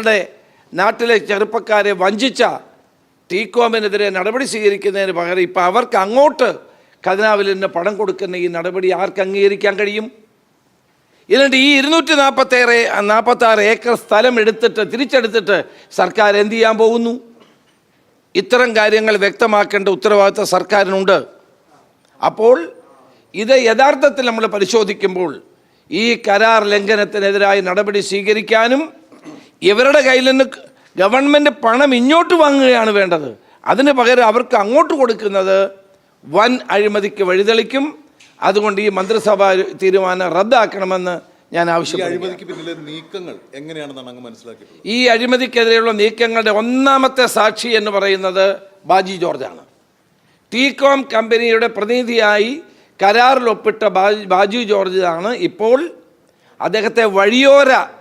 ഞങ്ങളുടെ നാട്ടിലെ ചെറുപ്പക്കാരെ വഞ്ചിച്ച ടീകോമിനെതിരെ നടപടി സ്വീകരിക്കുന്നതിന് പകരം ഇപ്പം അവർക്ക് അങ്ങോട്ട് ഖജനാവിൽ നിന്ന് പണം കൊടുക്കുന്ന ഈ നടപടി ആർക്ക് അംഗീകരിക്കാൻ കഴിയും? എന്നിട്ട് ഈ ഇരുന്നൂറ്റി നാൽപ്പത്തേറെ നാൽപ്പത്താറ് ഏക്കർ സ്ഥലം എടുത്തിട്ട് തിരിച്ചെടുത്തിട്ട് സർക്കാർ എന്ത് ചെയ്യാൻ പോകുന്നു? ഇത്തരം കാര്യങ്ങൾ വ്യക്തമാക്കേണ്ട ഉത്തരവാദിത്വം സർക്കാരിനുണ്ട്. അപ്പോൾ ഇത് യഥാർത്ഥത്തിൽ നമ്മൾ പരിശോധിക്കുമ്പോൾ ഈ കരാർ ലംഘനത്തിനെതിരായി നടപടി സ്വീകരിക്കാനും ഇവരുടെ കയ്യിൽ നിന്ന് ഗവൺമെന്റ് പണം ഇങ്ങോട്ട് വാങ്ങുകയാണ് വേണ്ടത്. അതിന് പകരം അവർക്ക് അങ്ങോട്ട് കൊടുക്കുന്നത് വൻ അഴിമതിക്ക് വഴിതെളിക്കും. അതുകൊണ്ട് ഈ മന്ത്രിസഭാ തീരുമാനം റദ്ദാക്കണമെന്ന് ഞാൻ ആവശ്യപ്പെടുന്നു. ഈ അഴിമതിക്കെതിരെയുള്ള നീക്കങ്ങളുടെ ഒന്നാമത്തെ സാക്ഷി എന്ന് പറയുന്നത് ബാജി ജോർജാണ്. ടീകോം കമ്പനിയുടെ പ്രതിനിധിയായി കരാറിൽ ഒപ്പിട്ട ബാജി ബാജു ജോർജാണ് ഇപ്പോൾ അദ്ദേഹത്തെ വഴിയോര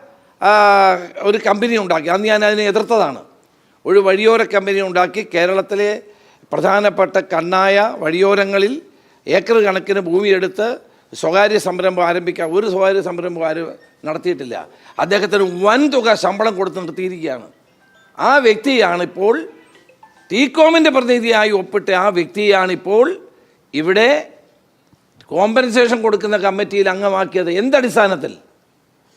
ഒരു കമ്പനി ഉണ്ടാക്കി. അന്ന് ഞാൻ അതിനെ എതിർത്തതാണ്. ഒരു വഴിയോര കമ്പനി ഉണ്ടാക്കി. കേരളത്തിലെ പ്രധാനപ്പെട്ട കണ്ണായ വഴിയോരങ്ങളിൽ ഏക്കർ കണക്കിന് ഭൂമിയെടുത്ത് സ്വകാര്യ സംരംഭം ആരംഭിക്കാൻ ഒരു സ്വകാര്യ സംരംഭം ആരും നടത്തിയിട്ടില്ല. അദ്ദേഹത്തിന് വൻതുക ശമ്പളം കൊടുത്ത് നിർത്തിയിരിക്കുകയാണ്. ആ വ്യക്തിയാണ് ഇപ്പോൾ ടീകോമിന്റെ പ്രതിനിധിയായി ഒപ്പിട്ട ആ വ്യക്തിയാണ് ഇപ്പോൾ ഇവിടെ കോമ്പൻസേഷൻ കൊടുക്കുന്ന കമ്മിറ്റിയിൽ അംഗമാക്കിയത്. എന്തടിസ്ഥാനത്തിൽ?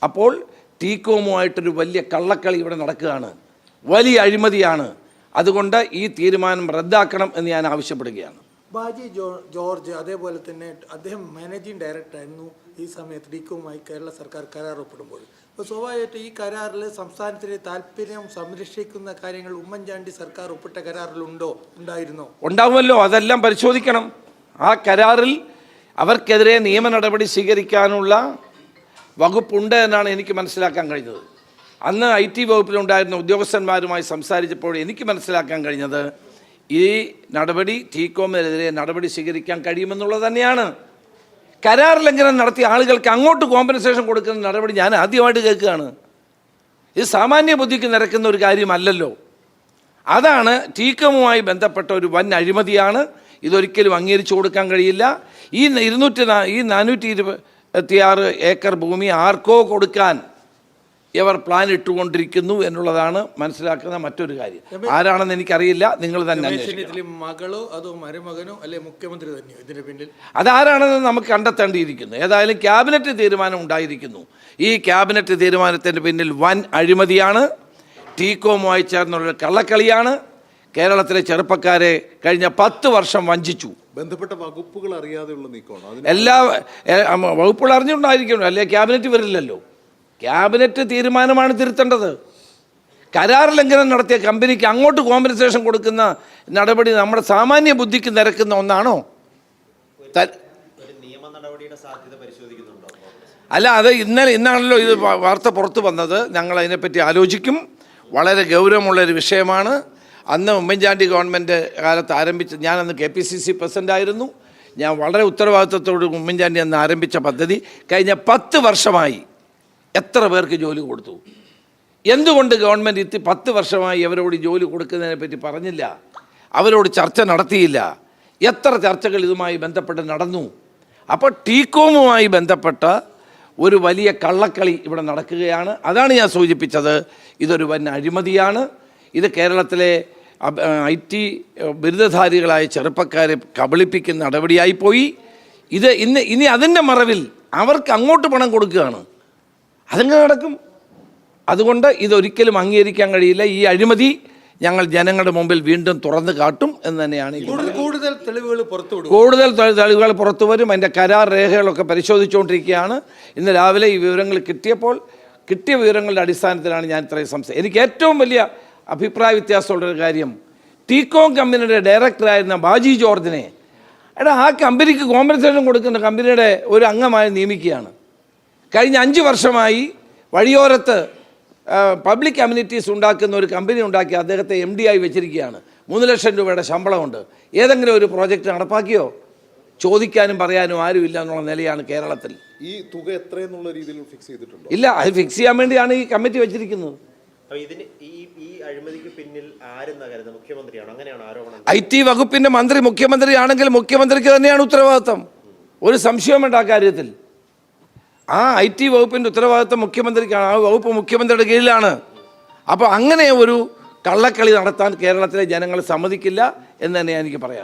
അപ്പോൾ ടീകോമുമായിട്ടൊരു വലിയ കള്ളക്കളി ഇവിടെ നടക്കുകയാണ്. വലിയ അഴിമതിയാണ്. അതുകൊണ്ട് ഈ തീരുമാനം റദ്ദാക്കണം എന്ന് ഞാൻ ആവശ്യപ്പെടുകയാണ്. ബാജി ജോ ജോർജ് അതേപോലെ തന്നെ അദ്ദേഹം മാനേജിങ് ഡയറക്ടർ ആയിരുന്നു ഈ സമയത്ത് ഡിക്കോമായി കേരള സർക്കാർ കരാർ ഒപ്പിടുമ്പോൾ അപ്പോൾ സ്വാഭാവികമായിട്ട് ഈ കരാറിൽ സംസ്ഥാനത്തിലെ താല്പര്യം സംരക്ഷിക്കുന്ന കാര്യങ്ങൾ ഉമ്മൻചാണ്ടി സർക്കാർ ഒപ്പിട്ട കരാറിലുണ്ടോ? ഉണ്ടായിരുന്നോ? ഉണ്ടാവുമല്ലോ. അതെല്ലാം പരിശോധിക്കണം. ആ കരാറിൽ അവർക്കെതിരെ നിയമ നടപടി സ്വീകരിക്കാനുള്ള വകുപ്പുണ്ട് എന്നാണ് എനിക്ക് മനസ്സിലാക്കാൻ കഴിഞ്ഞത്. അന്ന് ഐ ടി വകുപ്പിലുണ്ടായിരുന്ന ഉദ്യോഗസ്ഥന്മാരുമായി സംസാരിച്ചപ്പോൾ എനിക്ക് മനസ്സിലാക്കാൻ കഴിഞ്ഞത് ഈ നടപടി ടീകോമിനെതിരെ നടപടി സ്വീകരിക്കാൻ കഴിയുമെന്നുള്ളത് തന്നെയാണ്. കരാർ ലംഘനം നടത്തിയ ആളുകൾക്ക് അങ്ങോട്ട് കോമ്പൻസേഷൻ കൊടുക്കുന്ന നടപടി ഞാൻ ആദ്യമായിട്ട് കേൾക്കുകയാണ്. ഇത് സാമാന്യ ബുദ്ധിക്ക് നിരക്കുന്ന ഒരു കാര്യമല്ലല്ലോ. അതാണ് ടീക്കമുമായി ബന്ധപ്പെട്ട ഒരു വൻ അഴിമതിയാണ്. ഇതൊരിക്കലും അംഗീകരിച്ചു കൊടുക്കാൻ കഴിയില്ല. ഈ ഇരുന്നൂറ്റി ഈ നാനൂറ്റി ഇരുപത്തിയാറ് ഏക്കർ ഭൂമി ആർക്കോ കൊടുക്കാൻ ഇവർ പ്ലാൻ ഇട്ടുകൊണ്ടിരിക്കുന്നു എന്നുള്ളതാണ് മനസ്സിലാക്കുന്ന മറ്റൊരു കാര്യം. ആരാണെന്ന് എനിക്കറിയില്ല. നിങ്ങൾ തന്നെ മകളോ അതോ മരുമകനോ അല്ലെ മുഖ്യമന്ത്രി തന്നെയോ ഇതിന്റെ പിന്നിൽ? അതാരാണെന്ന് നമുക്ക് കണ്ടെത്തേണ്ടിയിരിക്കുന്നു. ഏതായാലും ക്യാബിനറ്റ് തീരുമാനം ഉണ്ടായിരിക്കുന്നു. ഈ ക്യാബിനറ്റ് തീരുമാനത്തിന്റെ പിന്നിൽ വൻ അഴിമതിയാണ്. ടീകോമുമായി ചേർന്നുള്ള കള്ളക്കളിയാണ്. കേരളത്തിലെ ചെറുപ്പക്കാരെ കഴിഞ്ഞ പത്ത് വർഷം വഞ്ചിച്ചു. ബന്ധപ്പെട്ട വകുപ്പുകൾ അറിയാതെയുള്ള നീക്കമാണ്? എല്ലാ വകുപ്പുകൾ അറിഞ്ഞുകൊണ്ടായിരിക്കണം അല്ലെ? ക്യാബിനറ്റ് വരില്ലല്ലോ. ക്യാബിനറ്റ് തീരുമാനമാണ് തിരുത്തേണ്ടത്. കരാർ ലംഘനം നടത്തിയ കമ്പനിക്ക് അങ്ങോട്ട് കോമ്പൻസേഷൻ കൊടുക്കുന്ന നടപടി നമ്മുടെ സാമാന്യ ബുദ്ധിക്ക് നിരക്കുന്ന ഒന്നാണോ? ഒരു നിയമ സാധ്യത പരിശോധിക്കുന്നുണ്ടോ? അല്ല അത് ഇന്നലെ ഇന്നാണല്ലോ ഇത് വാർത്ത പുറത്തു വന്നത്. ഞങ്ങൾ അതിനെപ്പറ്റി ആലോചിക്കും. വളരെ ഗൗരവമുള്ളൊരു വിഷയമാണ്. അന്ന് ഉമ്മൻചാണ്ടി ഗവൺമെന്റ് കാലത്ത് ആരംഭിച്ച ഞാനന്ന് കെ പി സി സി പ്രസിഡന്റായിരുന്നു ഞാൻ വളരെ ഉത്തരവാദിത്വത്തോട് ഉമ്മൻചാണ്ടി അന്ന് ആരംഭിച്ച പദ്ധതി. കഴിഞ്ഞ പത്ത് വർഷമായി എത്ര പേർക്ക് ജോലി കൊടുത്തു? എന്തുകൊണ്ട് ഗവൺമെന്റ് ഇത്തി പത്ത് വർഷമായി അവരോട് ജോലി കൊടുക്കുന്നതിനെ പറ്റി പറഞ്ഞില്ല? അവരോട് ചർച്ച നടത്തിയില്ല? എത്ര ചർച്ചകൾ ഇതുമായി ബന്ധപ്പെട്ട് നടന്നു? അപ്പോൾ ടീകോമുമായി ബന്ധപ്പെട്ട ഒരു വലിയ കള്ളക്കളി ഇവിടെ നടക്കുകയാണ്. അതാണ് ഞാൻ സൂചിപ്പിച്ചത്. ഇതൊരു വൻ അഴിമതിയാണ്. ഇത് കേരളത്തിലെ ഐ ടി ബിരുദധാരികളായ ചെറുപ്പക്കാരെ കബളിപ്പിക്കുന്ന നടപടിയായി പോയി. ഇത് ഇന്ന് ഇനി അതിന്റെ മറവിൽ അവർക്ക് അങ്ങോട്ട് പണം കൊടുക്കുകയാണ്. അതെങ്ങനെ നടക്കും. അതുകൊണ്ട് ഇതൊരിക്കലും അംഗീകരിക്കാൻ കഴിയില്ല. ഈ അഴിമതി ഞങ്ങൾ ജനങ്ങളുടെ മുമ്പിൽ വീണ്ടും തുറന്നു കാട്ടും എന്ന് തന്നെയാണ് കൂടുതൽ കൂടുതൽ തെളിവുകൾ പുറത്തുവിടും കൂടുതൽ തെളിവുകൾ പുറത്തു വരും. അതിന്റെ കരാർ രേഖകളൊക്കെ പരിശോധിച്ചുകൊണ്ടിരിക്കുകയാണ്. ഇന്ന് രാവിലെ ഈ വിവരങ്ങൾ കിട്ടിയപ്പോൾ കിട്ടിയ വിവരങ്ങളുടെ അടിസ്ഥാനത്തിലാണ് ഞാൻ ഇത്രയും സംശയം എനിക്ക് ഏറ്റവും വലിയ അഭിപ്രായ വ്യത്യാസമുള്ളൊരു കാര്യം. ടീകോം കമ്പനിയുടെ ഡയറക്ടറായിരുന്ന ബാജി ജോർജിനെ എടാ ആ കമ്പനിക്ക് കോമ്പൻസേഷൻ കൊടുക്കുന്ന കമ്പനിയുടെ ഒരു അംഗമായി നിയമിക്കുകയാണ്. കഴിഞ്ഞ അഞ്ച് വർഷമായി വഴിയോരത്ത് പബ്ലിക് കമ്മ്യൂണിറ്റീസ് ഉണ്ടാക്കുന്ന ഒരു കമ്പനി ഉണ്ടാക്കി അദ്ദേഹത്തെ എം ഡി ആയി വെച്ചിരിക്കുകയാണ്. മൂന്ന് ലക്ഷം രൂപയുടെ ശമ്പളമുണ്ട്. ഏതെങ്കിലും ഒരു പ്രോജക്റ്റ് നടപ്പാക്കിയോ? ചോദിക്കാനും പറയാനും ആരുമില്ല എന്നുള്ള നിലയാണ് കേരളത്തിൽ. ഈ തുക എത്രയെന്നുള്ള രീതിയിൽ ഫിക്സ് ചെയ്തിട്ടുണ്ട്? ഇല്ല അത് ഫിക്സ് ചെയ്യാൻ വേണ്ടിയാണ് ഈ കമ്മിറ്റി വെച്ചിരിക്കുന്നത്. അപ്പൊ ഇതിന് ഈ ഈ അഴിമതിക്ക് പിന്നിൽ ആരെന്നാ കരുതുന്നത് മുഖ്യമന്ത്രിയാണോ? അങ്ങനെയാണോ ആരോപണം? ഐ ടി വകുപ്പിന്റെ മന്ത്രി മുഖ്യമന്ത്രിയാണെങ്കിൽ മുഖ്യമന്ത്രിക്ക് തന്നെയാണ് ഉത്തരവാദിത്വം. ഒരു സംശയമുണ്ട് ആ കാര്യത്തിൽ. ആ ഐ ടി വകുപ്പിന്റെ ഉത്തരവാദിത്വം മുഖ്യമന്ത്രിക്കാണ്. ആ വകുപ്പ് മുഖ്യമന്ത്രിയുടെ കീഴിലാണ്. അപ്പോൾ അങ്ങനെ ഒരു കള്ളക്കളി നടത്താൻ കേരളത്തിലെ ജനങ്ങൾ സമ്മതിക്കില്ല എന്ന് തന്നെ എനിക്ക് പറയാനുള്ളത്.